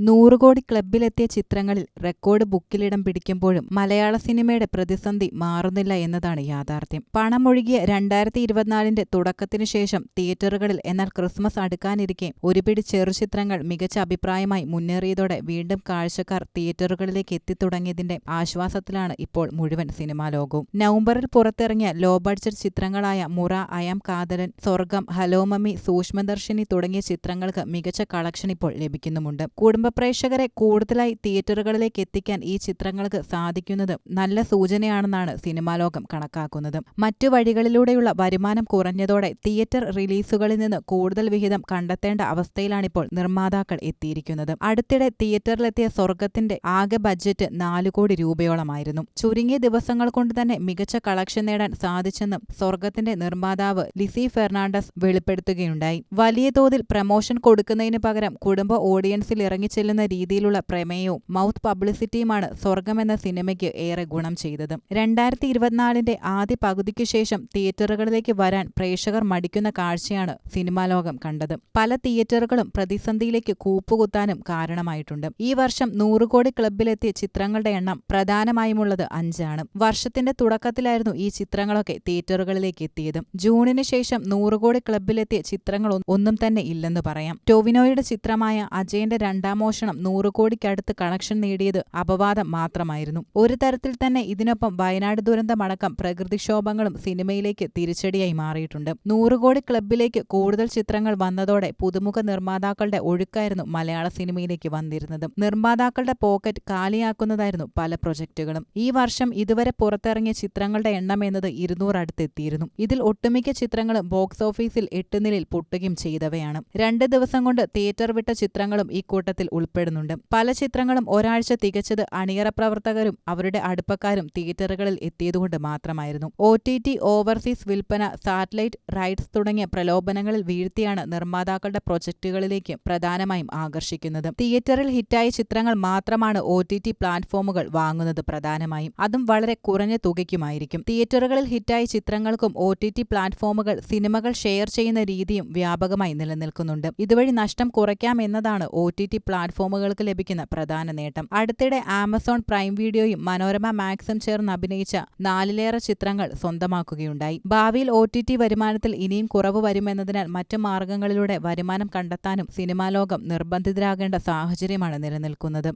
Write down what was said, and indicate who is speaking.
Speaker 1: നൂറ് കോടി ക്ലബിലെത്തിയ ചിത്രങ്ങളിൽ റെക്കോർഡ് ബുക്കിലിടം പിടിക്കുമ്പോഴും മലയാള സിനിമയുടെ പ്രതിസന്ധി മാറുന്നില്ല എന്നതാണ് യാഥാർത്ഥ്യം. പണമൊഴുകിയ രണ്ടായിരത്തി ഇരുപത്തിനാലിന്റെ തുടക്കത്തിനു ശേഷം തിയേറ്ററുകളിൽ എന്നാൽ ക്രിസ്മസ് അടുക്കാനിരിക്കെ ഒരുപിടി ചെറുചിത്രങ്ങൾ മികച്ച അഭിപ്രായമായി മുന്നേറിയതോടെ വീണ്ടും കാഴ്ചക്കാർ തിയേറ്ററുകളിലേക്ക് എത്തിത്തുടങ്ങിയതിന്റെ ആശ്വാസത്തിലാണ് ഇപ്പോൾ മുഴുവൻ സിനിമാ ലോകവും. നവംബറിൽ പുറത്തിറങ്ങിയ ലോ ബഡ്ജറ്റ് ചിത്രങ്ങളായ മുറ അയാം കാതലൻ സ്വർഗം ഹലോമമി സൂക്ഷ്മദർശിനി തുടങ്ങിയ ചിത്രങ്ങൾക്ക് മികച്ച കളക്ഷൻ ഇപ്പോൾ ലഭിക്കുന്നുമുണ്ട്. കുടുംബ പ്രേക്ഷകരെ കൂടുതലായി തിയേറ്ററുകളിലേക്ക് എത്തിക്കാൻ ഈ ചിത്രങ്ങൾക്ക് സാധിക്കുന്നത് നല്ല സൂചനയാണെന്നാണ് സിനിമാ ലോകം കണക്കാക്കുന്നത്. മറ്റു വഴികളിലൂടെയുള്ള വരുമാനം കുറഞ്ഞതോടെ തിയേറ്റർ റിലീസുകളിൽ നിന്ന് കൂടുതൽ വിഹിതം കണ്ടെത്തേണ്ട അവസ്ഥയിലാണിപ്പോൾ നിർമ്മാതാക്കൾ എത്തിയിരിക്കുന്നത്. അടുത്തിടെ തിയേറ്ററിലെത്തിയ സ്വർഗത്തിന്റെ ആകെ ബജറ്റ് നാലു കോടി രൂപയോളമായിരുന്നു. ചുരുങ്ങിയ ദിവസങ്ങൾ കൊണ്ട് തന്നെ മികച്ച കളക്ഷൻ നേടാൻ സാധിച്ചെന്നും സ്വർഗത്തിന്റെ നിർമ്മാതാവ് ലിസി ഫെർണാണ്ടസ് വെളിപ്പെടുത്തുകയുണ്ടായി. വലിയ തോതിൽ പ്രമോഷൻ കൊടുക്കുന്നതിന് പകരം കുടുംബ ഓഡിയൻസിൽ ഇറങ്ങിച്ചെല്ലുന്ന രീതിയിലുള്ള പ്രമേയവും മൗത്ത് പബ്ലിസിറ്റിയുമാണ് സ്വർഗം എന്ന സിനിമയ്ക്ക് ഏറെ ഗുണം ചെയ്തത്. രണ്ടായിരത്തി ഇരുപത്തിനാലിന്റെ ആദ്യ പകുതിക്കു ശേഷം തിയേറ്ററുകളിലേക്ക് വരാൻ പ്രേക്ഷകർ മടിക്കുന്ന കാഴ്ചയാണ് സിനിമാ ലോകം കണ്ടത്. പല തിയേറ്ററുകളും പ്രതിസന്ധിയിലേക്ക് കൂപ്പുകുത്താനും കാരണമായിട്ടുണ്ട്. ഈ വർഷം നൂറുകോടി ക്ലബിലെത്തിയ ചിത്രങ്ങളുടെ എണ്ണം പ്രധാനമായുമുള്ളത് അഞ്ചാണ്. വർഷത്തിന്റെ തുടക്കത്തിലായിരുന്നു ഈ ചിത്രങ്ങളൊക്കെ തിയേറ്ററുകളിലേക്ക് എത്തിയത്. ജൂണിന് ശേഷം നൂറുകോടി ക്ലബിലെത്തിയ ചിത്രങ്ങൾ ഒന്നും തന്നെ ഇല്ലെന്ന് പറയാം. ടോവിനോയുടെ ചിത്രമായ അജയന്റെ രണ്ടാം മോഷണം നൂറ് കോടിക്കടുത്ത് കണക്ഷൻ നേടിയത് അപവാദം മാത്രമായിരുന്നു. ഒരു തരത്തിൽ തന്നെ ഇതിനൊപ്പം വയനാട് ദുരന്തമടക്കം പ്രകൃതിക്ഷോഭങ്ങളും സിനിമയിലേക്ക് തിരിച്ചടിയായി മാറിയിട്ടുണ്ട്. നൂറുകോടി ക്ലബിലേക്ക് കൂടുതൽ ചിത്രങ്ങൾ വന്നതോടെ പുതുമുഖ നിർമ്മാതാക്കളുടെ ഒഴുക്കായിരുന്നു മലയാള സിനിമയിലേക്ക് വന്നിരുന്നത്. നിർമ്മാതാക്കളുടെ പോക്കറ്റ് കാലിയാക്കുന്നതായിരുന്നു പല പ്രൊജക്ടുകളും. ഈ വർഷം ഇതുവരെ പുറത്തിറങ്ങിയ ചിത്രങ്ങളുടെ എണ്ണം എന്നത് ഇരുന്നൂറടുത്തെത്തിയിരുന്നു ഇതിൽ ഒട്ടുമിക്ക ചിത്രങ്ങളും ബോക്സ് ഓഫീസിൽ എട്ട് നിലയിൽ പൊട്ടുകയും ചെയ്തവയാണ്. രണ്ട് ദിവസം കൊണ്ട് തിയേറ്റർ വിട്ട ചിത്രങ്ങളും ഇക്കൂട്ടത്തിൽ കൂട്ടത്തിൽ ഉൾപ്പെടുന്നുണ്ട്. പല ചിത്രങ്ങളും ഒരാഴ്ച തികച്ചത് അണിയറ പ്രവർത്തകരും അവരുടെ അടുപ്പക്കാരും തിയേറ്ററുകളിൽ എത്തിയതുകൊണ്ട് മാത്രമായിരുന്നു. ഒ ടി ടി ഓവർസീസ് വിൽപ്പന സാറ്റലൈറ്റ് റൈറ്റ്സ് തുടങ്ങിയ പ്രലോഭനങ്ങളിൽ വീഴ്ത്തിയാണ് നിർമ്മാതാക്കളുടെ പ്രൊജക്ടുകളിലേക്ക് പ്രധാനമായും ആകർഷിക്കുന്നത്. തിയേറ്ററിൽ ഹിറ്റായ ചിത്രങ്ങൾ മാത്രമാണ് ഒ ടി ടി പ്ലാറ്റ്ഫോമുകൾ വാങ്ങുന്നത് പ്രധാനമായും. അതും വളരെ കുറഞ്ഞ തുകയ്ക്കുമായിരിക്കും. തിയേറ്ററുകളിൽ ഹിറ്റായ ചിത്രങ്ങൾക്കും ഒ ടി ടി പ്ലാറ്റ്ഫോമുകൾ സിനിമകൾ ഷെയർ ചെയ്യുന്ന രീതിയും വ്യാപകമായി നിലനിൽക്കുന്നുണ്ട്. ഇതുവഴി നഷ്ടം കുറയ്ക്കാം എന്നതാണ് ഒ ടി ടി പ്ലാറ്റ്ഫോമുകൾക്ക് ലഭിക്കുന്ന പ്രധാന നേട്ടം. അടുത്തിടെ ആമസോൺ പ്രൈം വീഡിയോയും മനോരമ മാക്സും ചേർന്ന് അഭിനയിച്ച നാലിലേറെ ചിത്രങ്ങൾ സ്വന്തമാക്കുകയുണ്ടായി. ഭാവിയിൽ ഒ ടി ടി വരുമാനത്തിൽ ഇനിയും കുറവ് വരുമെന്നതിനാൽ മറ്റു മാർഗങ്ങളിലൂടെ വരുമാനം കണ്ടെത്താനും സിനിമാ ലോകം നിർബന്ധിതരാകേണ്ട സാഹചര്യമാണ് നിലനിൽക്കുന്നത്.